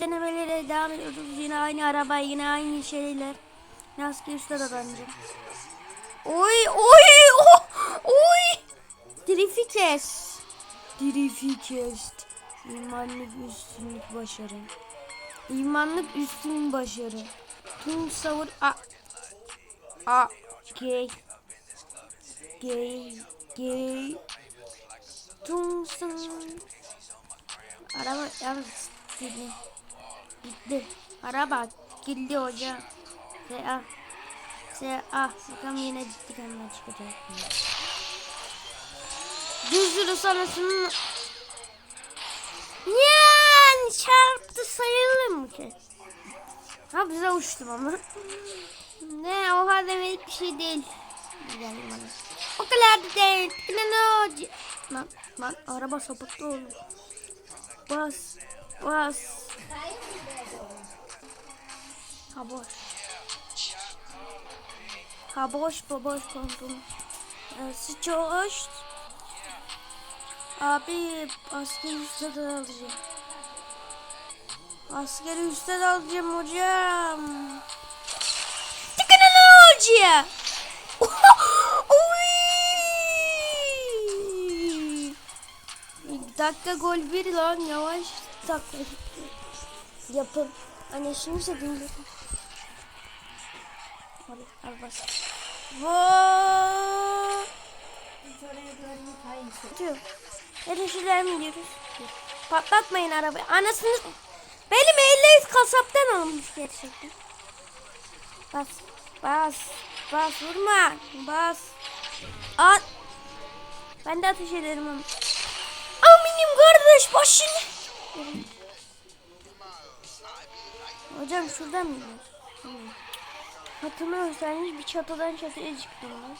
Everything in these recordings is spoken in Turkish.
Denemelere devam ediyoruz. Yine aynı araba, yine aynı şeyler. Maske üstte de bence. Oy oy oh, oy. Drifi kes. Drifi kes. İmanlık üstünlük başarı. İmanlık üstün başarı. Tüm savur a a gay gay gay tüm savur araba yalnız gitti gitti araba gitti hocam se ah se ah bakalım yine ciddi kanına çıkacak düz yürü sonrasının yani çarptı sayılır mı ki? Ha bize uçtum ama. ne oha demelik bir şey değil. Güzel bana. O kadar da değil. Ne ne olacak? Lan, lan araba sapıttı oğlum. Bas. Bas. Ha boş. Ha boş bu boş pantolon. Ee, sıçoş. Abi askeri üstte de alacağım. Askeri üstte de alacağım hocam. İlk dakika gol bir lan yavaş dakika. Yapın. Anne şimdi satayım yapın. Hadi al bas. Vaa! Mi diyoruz? Patlatmayın arabayı. Anasını... Benim elleyiz kasaptan almış gerçekten. Bas. Bas. Bas vurma. Bas. At. Ben de ateş ederim ama. Aminim kardeş başını. Hocam şuradan mı gidiyoruz? Hatırlamıyorsanız bir çatıdan çatıya çıktım ben.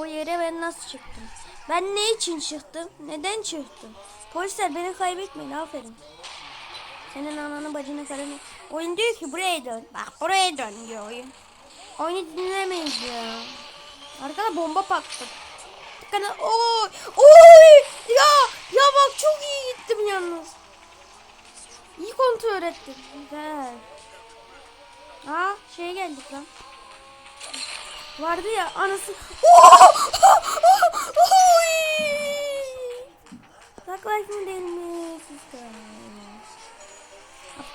O yere ben nasıl çıktım? Ben ne için çıktım? Neden çıktım? Polisler beni kaybetmeyin aferin. Senin ananı bacını karını. Oyun diyor ki buraya dön. Bak buraya dön diyor oyun. Oyunu dinlemeyiz ya. Arkada bomba patladı. Tıkanı. Oy! Oy! Ya! Ya bak çok iyi gittim yalnız. İyi kontrol ettim. Güzel. Aa şey geldik lan. Vardı ya anası. Oy! Yaklaşma değil mi?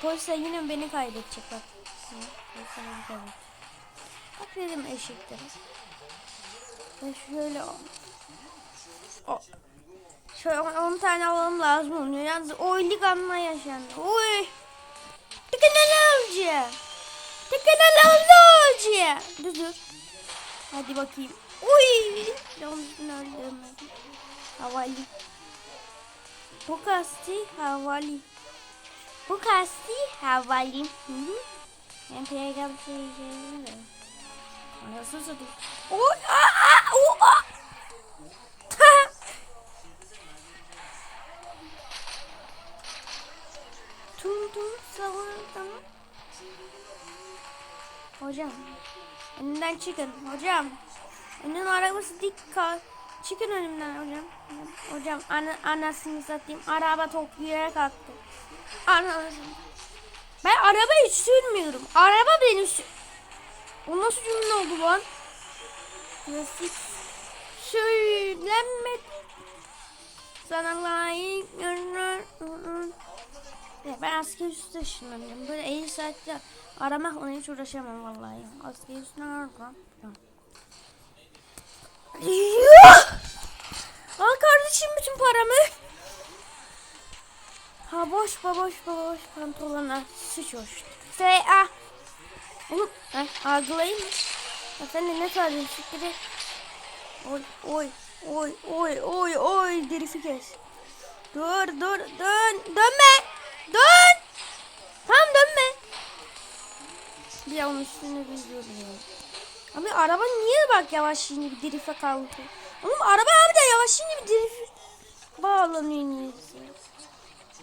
Polisler yine beni kaybedecek bak. Bak dedim eşekler. Ben şöyle o, şöyle 10 tane alalım lazım oluyor. Yalnız oylik anla yaşandı. Oy! Tıkına ne olacak? Ne olacak? Dur dur. Hadi bakayım. Uy! Yanlışın öldüm. Havali. Bu kasti havali. Bu kasti havali. Hı hı. Ben peygamber şeyini de. Anasını satayım. Oy! Aa! O! Aa! Ta! Tum tum savurdum. Hocam. Önümden çıkın hocam. Önün arabası dik kal. Çıkın önümden hocam. Hocam ana, anasını satayım. Araba topluya kalktı. Anasını. Ben araba hiç sürmüyorum. Araba benim sür... O nasıl cümle oldu lan? Nasıl söylenmedi. Sana layık görünür. Ben asker üstü ışınlanıyorum. Böyle 50 saatte aramakla hiç uğraşamam vallahi. Asker üstüne aramak. Al kardeşim bütün paramı. Ha boş boş boş pantolona sıç hoş. Say ah. Oğlum? Ya sen de ne siktir et. Oy oy oy oy oy oy derifi kes. Dur dur dön dönme. Dön. Bir an üstüne düzüyorum ya. Abi araba niye bak yavaş şimdi bir drift'e kaldı. Oğlum araba abi de yavaş şimdi bir drift bağlanıyor niyeyse.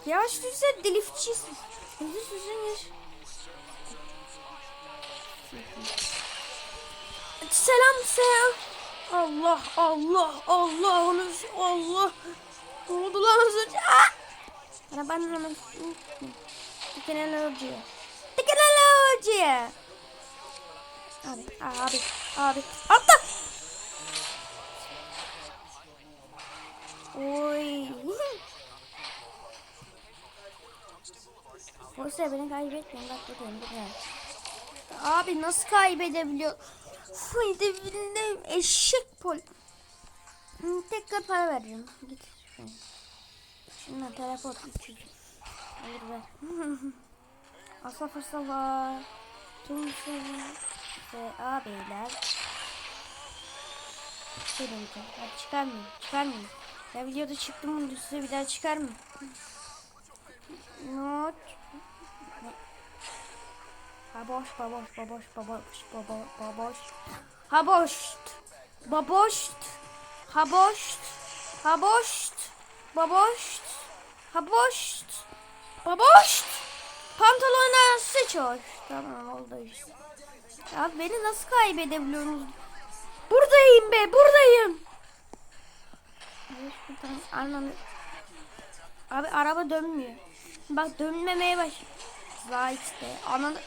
Yavaş sürse driftçisin. Hızlı geç. Selam selam. Allah Allah Allah onu Allah. Ne lan az önce? Ah! Arabanın hemen Teknoloji. Teknoloji. Abi, abi, abi. Atla. Oy. Oysa beni kaybetmeyin bak buradayım buradayım. Abi nasıl kaybedebiliyor? Dibinde eşek pol. Tekrar para vereceğim. Git. Şundan teleport 300. Hayır ver. Asaf asafa. Tumsu. Ve abiler. Şey diyeceğim. Hadi çıkarmayın. Çıkarmayın. Ya videoda çıktım bunu size bir daha çıkar mı? Not. Baboş, baboş, baboş, baboş, baboş, baboş. Haboşt. Baboşt. Haboşt. Haboşt. Baboşt. Haboşt. Baboşt. Pantolona sıçoş. Tamam oldu işte. Ya beni nasıl kaybedebiliyorsunuz? Buradayım be, buradayım. Ananı. Abi araba dönmüyor. Bak dönmemeye baş. Zayt be. Ananı.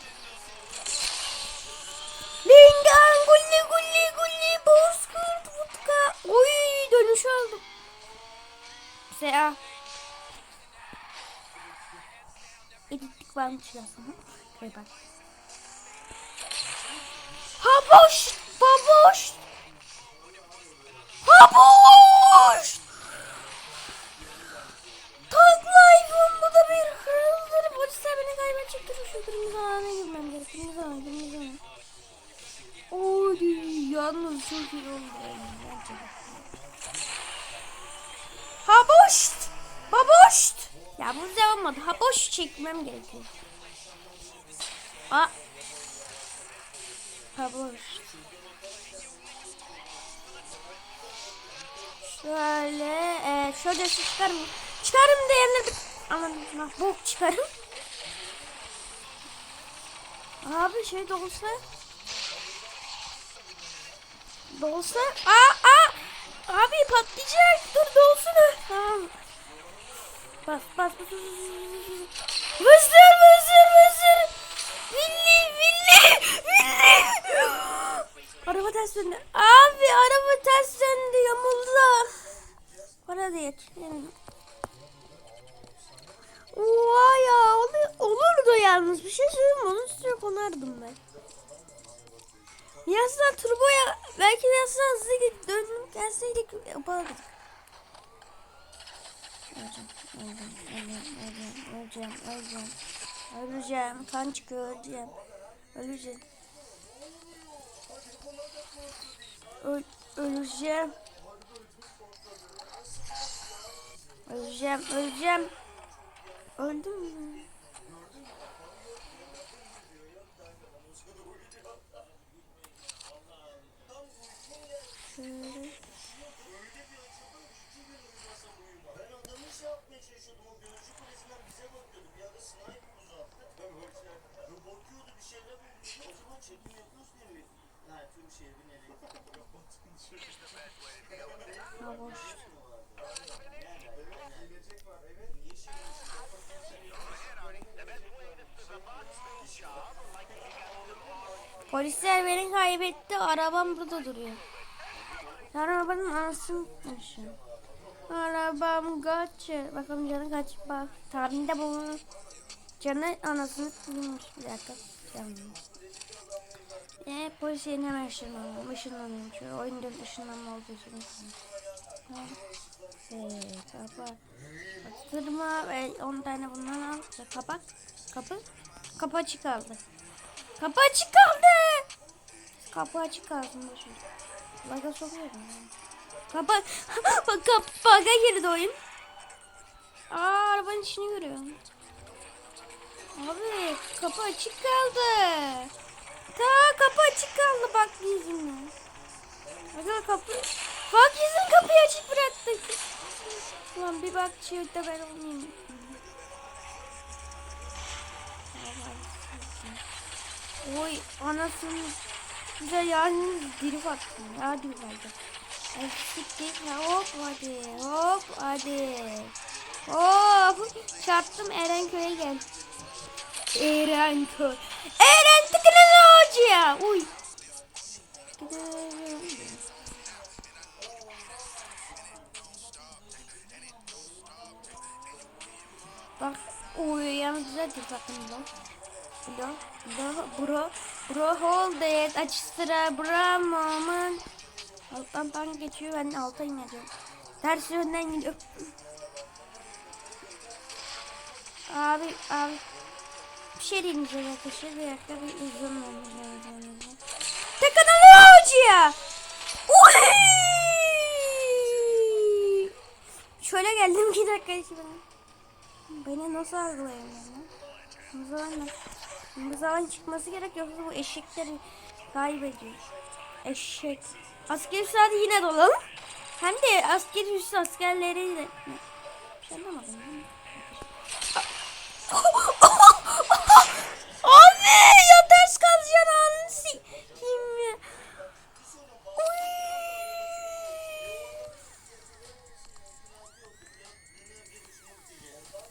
Lingan gulli gulli gulli bozkurt vodka. Oy dönüş aldım. Sea. Editlik varmış aslında. Şöyle bak. Baboş! Haboş! Tag Life'ın bu da bir hırıldır. Polisler beni kaybedecektir. Şu kırmızı alana girmem gerek. Kırmızı alan, kırmızı alan. Oy yalnız çok iyi oldu. Gerçekten. Haboş! Baboş! Ya bu güzel olmadı. Haboş çekmem gerekiyor. Aa. Haboş. Şöyle, e, şöyle çıkarım. Çıkarım bir... Aman bak bok çıkarım. Abi şey de olsa... Dolsa... Aa, aa! Abi patlayacak. Dur dolsun. Tamam. Bas bas bas. Vızır vızır vızır. Villi villi villi. Araba ters döndü. Abi araba ters döndü yamuldu. Para diye. Oha ya olur, olurdu yalnız bir şey söyleyeyim? Onun üstüne konardım ben. Yazdan turboya belki de yazdan hızlı git dönüp gelseydik yapardık. Öleceğim, öleceğim, öleceğim, öleceğim, öleceğim, öleceğim, kan çıkıyor, öleceğim, öleceğim. Öl, öleceğim. Öleceğim, öleceğim. Öldüm mü? Şöyle. Polisler beni kaybetti. Arabam burada duruyor. Arabanın anasını tutmuşum. Arabam kaç. Bakalım canı kaç. Bak tahminde bulunur. Canı anasını tutmuş. Bir dakika. Canım. E, polis yerine hemen ışınlanıyorum. Işınlanıyorum. Şu oyunda ışınlanma olduğu için. Evet, kapat. Bastırma ve 10 tane bundan al. Kapak. Kapı. Kapı açık kaldı. Kapı açık kaldı. Kapı açık boşver. Baga sokuyorum. yani. Kapı. Bak kap, baga girdi oyun. Aa arabanın içini görüyorum. Abi kapı açık kaldı. Ta kapı açık kaldı bak yüzünden. Bakın kapı. Bak yüzün kapıyı açık bıraktık. Ulan bir bak şurada ben olmayayım. Oy anasını güzel yani diri attım ya diri vardı. Eksik değil ya hop hadi hop hadi. Hop çarptım Erenköy'e gel. Eren köy. Eren teknolojiya. Uy. Bak uy yalnız güzel bir takım bu. Bro, bro, bro, bro hold it. Aç sıra, bro moment. Alttan tank geçiyor, ben alta ineceğim. Ters yönden gidiyorum. Abi, abi. Bir şey size arkadaşlar. Bir dakika bir! Şöyle geldim iki dakika içinde. Beni nasıl algılayamıyorum Bu zaman bu zaman çıkması gerek yoksa bu eşekleri kaybediyor. Eşek. Asker üstü yine dolalım. Hem de asker üstü askerleri de. Bir şey anlamadım. Ya ters kalacaksın anı sikeyim ya. Oy.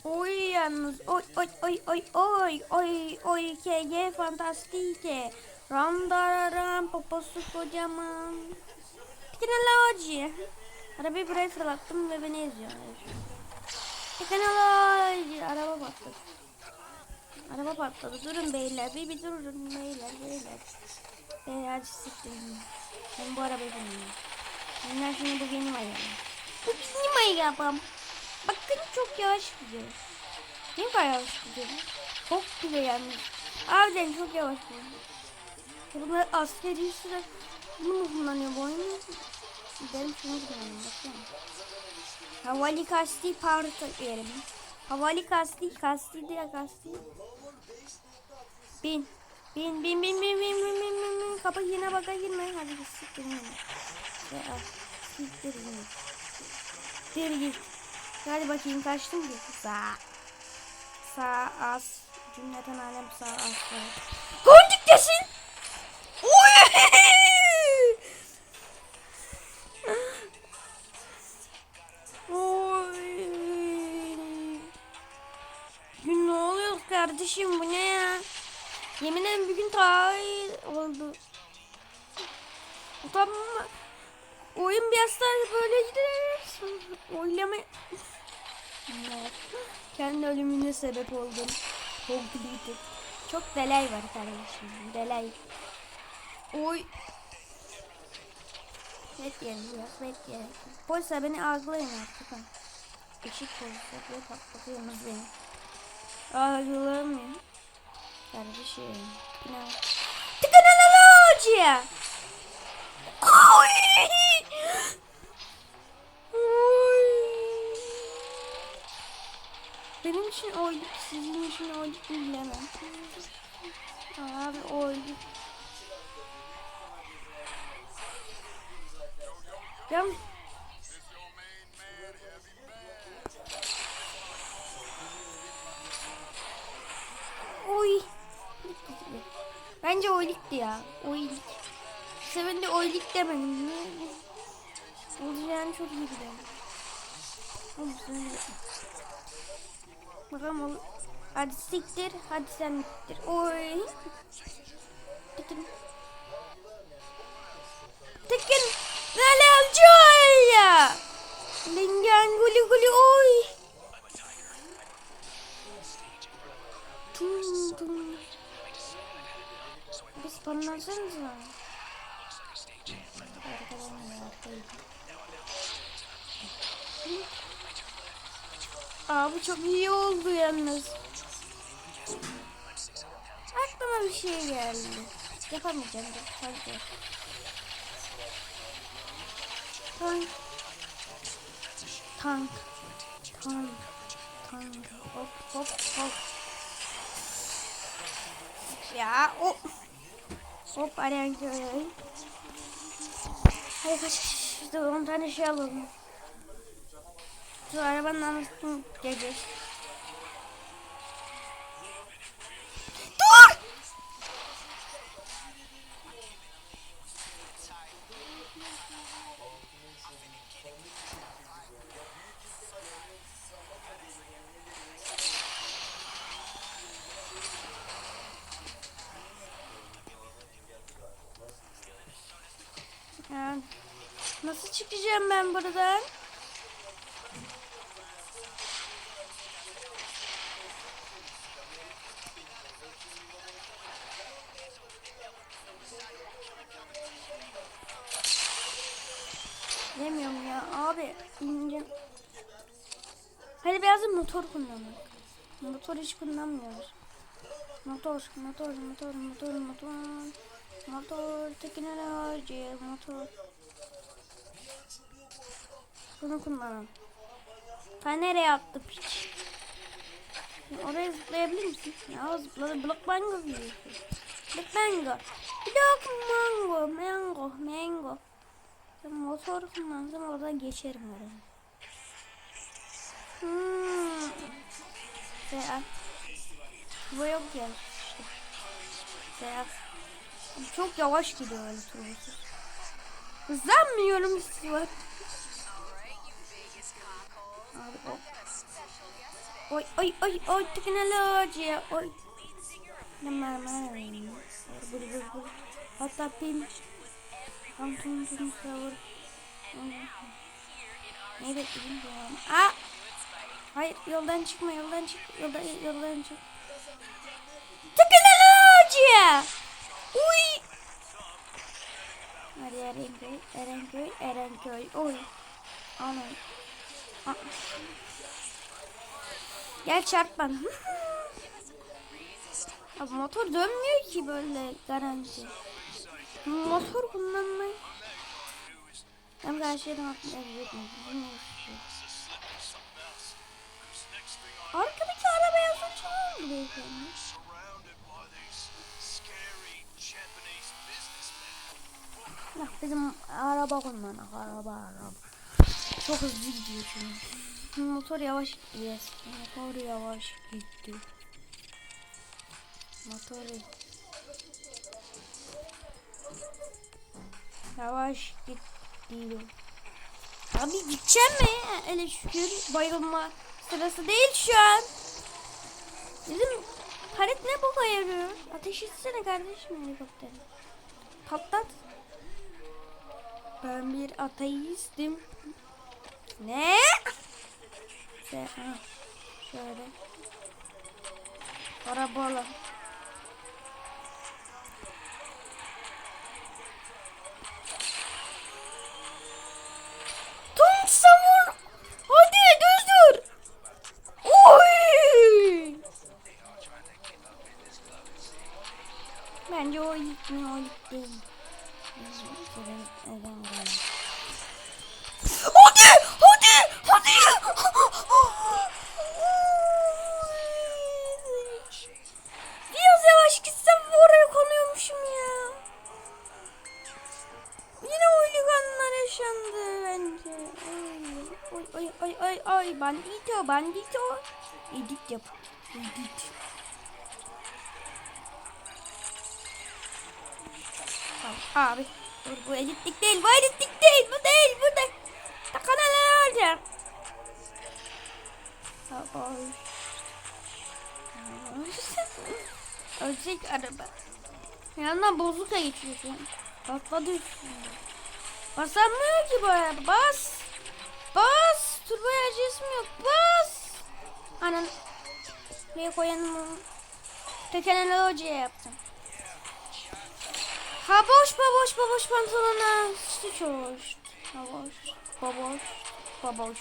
Oy yalnız oy oy oy oy oy oy oy KG fantastike. Ram dararam poposu kocaman. Teknoloji. Arabayı buraya fırlattım ve beni eziyor. Teknoloji. Araba patladı. Araba patladı. Durun beyler. Bir, bir durun beyler. Beyler. Beyler siktirin. Ben bu arabayı bilmiyorum. Bunlar şimdi bu benim ayağım. Bu benim ayağım. Bakın çok yavaş gidiyor. Ne kadar yavaş gidiyor? Çok bile yalnız. Harbiden çok yavaş gidiyor. Bunlar askeri sıra bunu mu kullanıyor bu oyunu? Benim şunu kullanıyorum baksana. Havali kasti parti yerim. Havali kasti kasti diye kasti. Bin. Bin bin bin bin bin bin bin bin bin. Kapı yine baka girme. Hadi git siktir yine. Ya, siktir yine. Siktir git. Hadi bakayım kaçtım ki. Sağ. Sağ az. Cümleten alem sağ az. Gördük desin. Oy! Oy! Gün ne oluyor kardeşim bu ne? Yemin ederim bir gün tahayyül oldu. Tamam? Oyun bir hasta böyle gider. Oylama. Kendi ölümüne sebep oldum. Completed. Çok delay var kardeşim. Delay. Oy. Bekleyelim biraz bekleyelim. Polisler beni algılayın artık. Işık polisler böyle patlatıyorsunuz beni. Algılamıyorum. Kardeşim. Ne? Teknoloji. Oy. Oy. Benim için oyduk, sizin için oyduk bilemem. Abi oyduk. Ya Oy. Bence oylikti ya. Oylik. Seven de oylik demedim. Olacağını çok iyi biliyorum. Bakalım ol. Hadi siktir. Hadi sen siktir. Oy. Tekin. Tekin. Nale alacağım ya. Lingen guli guli oy. Tum tum. Arkayı. Aa bu çok iyi oldu yalnız. Aklıma bir şey geldi. Yapamayacağım da. Hadi. Tank. Tank. Tank. Tank. Hop hop hop. Ya o. Hop arayan köy. Hayır kaç. İşte 10 tane şey alalım. Şu arabanın anasını gece. Çıkacağım ben buradan? Demiyorum ya abi ince. Hadi biraz da motor kullanalım. Motor hiç kullanmıyoruz. Motor, motor, motor, motor, motor. Motor, teknoloji, motor. Bunu kullanalım. Ben nereye attım hiç? Oraya zıplayabilir misin? Ya zıpladı. Block mango gibi. Block mango. Block mango. Mango. Mango. Ben motor kullansam oradan geçerim oraya. Hmm. Veya. Bu yok ya. İşte. Çok yavaş gidiyor öyle turbosuz. Hızlanmıyorum var. Abi o. Oy oy oy oy teknoloji oy. Hemen hemen. Bur bur bur. Hatta pim. Tam tum tum savur. Ne bekledim ya? Aa! Hayır yoldan çıkma yoldan çık. Yoldan yoldan çık. Teknoloji. Uy. Hadi Erenköy, Erenköy, Erenköy. Oy. Ana. Gel çarp bana. Abi motor dönmüyor ki böyle garanti. Motor kullanmayı. Hem de her şeyden etmiyor. Arkadaki arabaya suç oldu beyefendi. surrounded by these scary Japanese businessmen. Ya bizim araba kullanmak araba araba. Çok hızlı gidiyor çünkü. Motor yavaş gidiyor. Motor yavaş gitti. Motor yavaş gitti. Abi gideceğim mi? Öyle şükür bayılma sırası değil şu an. Bizim Harit ne boka yarıyor? Ateş etsene kardeşim helikopteri. Patlat. Ben bir ateistim. Ne? Şöyle, şöyle. Parabola. Tung savur. Hadi düz dur. Oy. Bence o mi o ilk değil. Hadi! Hadi! Hadi! Biraz yavaş gitsem oraya konuyormuşum ya. Yine holiganlar yaşandı bence. Ay ay ay ay ay bandito bandito. Edit yap. Edit. Abi. Dur bu editlik değil. Bu editlik değil. Bu değil. Bu da. Takana ne olacak? Ölecek araba. Yanından bozukla geçiyor şu an. Patladı üstünde. Basamıyor ki bu araba. Bas. Bas. Enerjisi mi yok? Bas. Anan. Buraya koyanım. Tekenel hocaya yaptım. Ha boş baboş baboş pantolona. İşte çoş. Ha boş. Baboş. Baboş.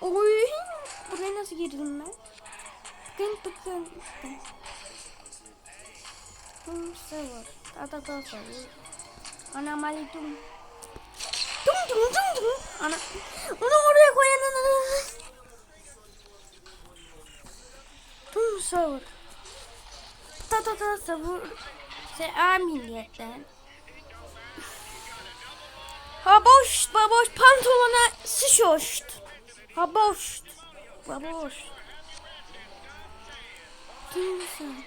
Oy. Buraya nasıl girdim ben? Tıkın tıkın tıkın. Tum savur. Ta ta ta savur. Ana mali tum. Tum tum tum tum. Ana. Onu oraya koyan ana. Tum savur. Ta ta ta savur. Se amiliyetten. Ha boş baboş pantolona sıçoşt. Ha boş. Baboş. Kimsin?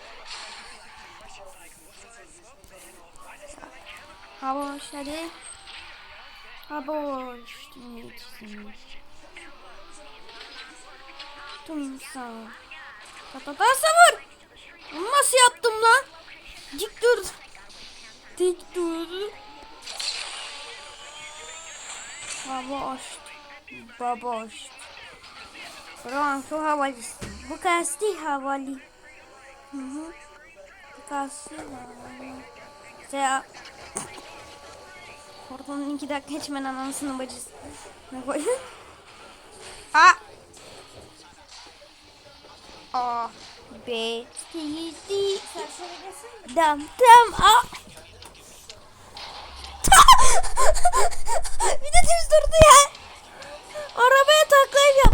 Ha boş hadi. Ha boş. Kimsin? Tumsa. Ta ta ta savur. Bunu nasıl yaptım lan? Dik dur. Dik dur. Baboş. Baboş. Fransa havalisi. Bu kasti havali. Hı hı. Bu kasti havali. Seya. Oradan iki dakika geçmen anasının bacısı. Ne koydun? A. A. B. C. D. Dam. Dam. A. bir de düz durdu ya. Arabaya taklayıp yap.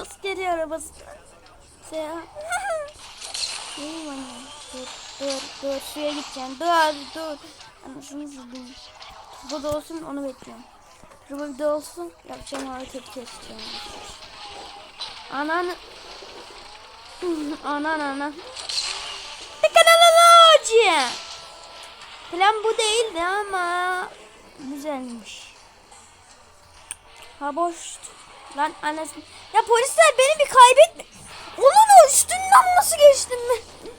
Askeri arabası. Seya. İyi bana. Dur, dur, dur. Suya gideceğim. Dur, dur. Anasını satayım. Bu da olsun onu bekliyorum. Bu bir de olsun. Yapacağım hareketi keseceğim. Anan. Anan anan. Teknoloji. Plan bu değildi ama güzelmiş. Ha boş. Lan anasını. Ya polisler beni bir kaybetme. Onun üstünden nasıl geçtim ben?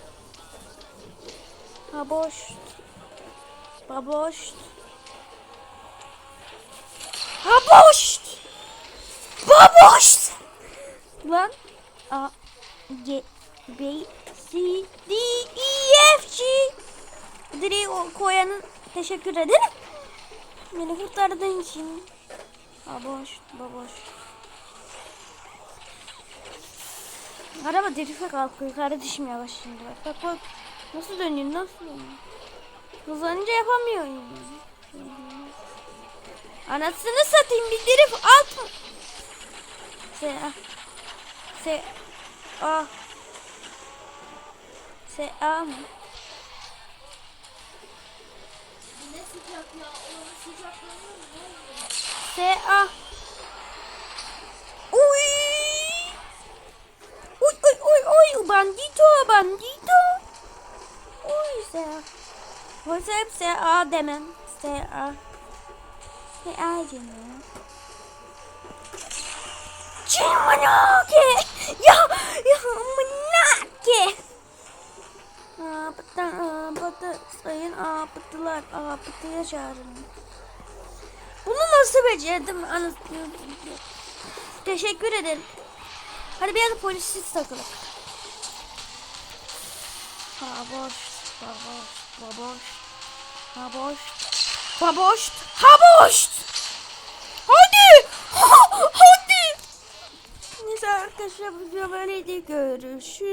Ha boş. Baboş. Baboş. Baboş. Lan. A. G. B. C. D. E. F. G. Direği koyanın teşekkür ederim. Beni kurtardığın için. Baboş. Baboş. Araba drife kalkıyor. Kardeşim yavaş şimdi bak. Bak bak. Nasıl dönüyor? Nasıl dönüyor? Hızlanınca yapamıyorum. Anasını satayım bir drift alt mı? Se Se A Se A mı? Ne sıcak ya. Oranın sıcaklanıyor mu? Se A Uy Uy uy uy uy bandito bandito Uy Se hep Se A demem Se A Se A canım Çimanake Ya ya manake Apıtı apıtı sayın apıtılar apıtıya çağırın. Bunu nasıl becerdim anasını Teşekkür ederim. Hadi bir yana polisiz takılın. Baboş Baboş Baboş Baboş Baboş Baboş Hadi! Hadi! Neyse arkadaşlar bu video böyleydi. Görüşürüz